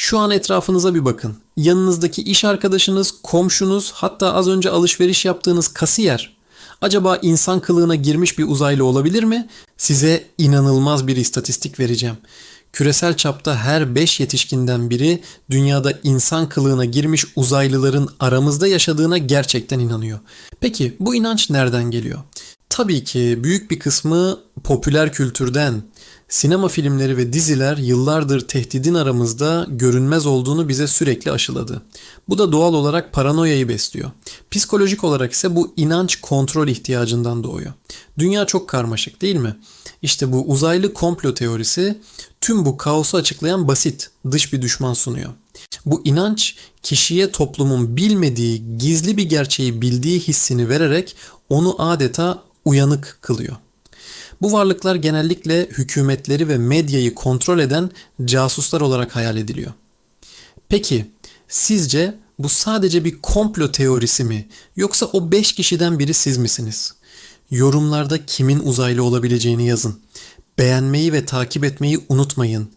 Şu an etrafınıza bir bakın. Yanınızdaki iş arkadaşınız, komşunuz, hatta az önce alışveriş yaptığınız kasiyer. Acaba insan kılığına girmiş bir uzaylı olabilir mi? Size inanılmaz bir istatistik vereceğim. Küresel çapta her 5 yetişkinden biri dünyada insan kılığına girmiş uzaylıların aramızda yaşadığına gerçekten inanıyor. Peki bu inanç nereden geliyor? Tabii ki büyük bir kısmı popüler kültürden. Sinema filmleri ve diziler yıllardır tehdidin aramızda görünmez olduğunu bize sürekli aşıladı. Bu da doğal olarak paranoyayı besliyor. Psikolojik olarak ise bu inanç kontrol ihtiyacından doğuyor. Dünya çok karmaşık değil mi? İşte bu uzaylı komplo teorisi tüm bu kaosu açıklayan basit dış bir düşman sunuyor. Bu inanç kişiye toplumun bilmediği gizli bir gerçeği bildiği hissini vererek onu adeta uyanık kılıyor. Bu varlıklar genellikle hükümetleri ve medyayı kontrol eden casuslar olarak hayal ediliyor. Peki sizce bu sadece bir komplo teorisi mi yoksa o 5 kişiden biri siz misiniz? Yorumlarda kimin uzaylı olabileceğini yazın. Beğenmeyi ve takip etmeyi unutmayın.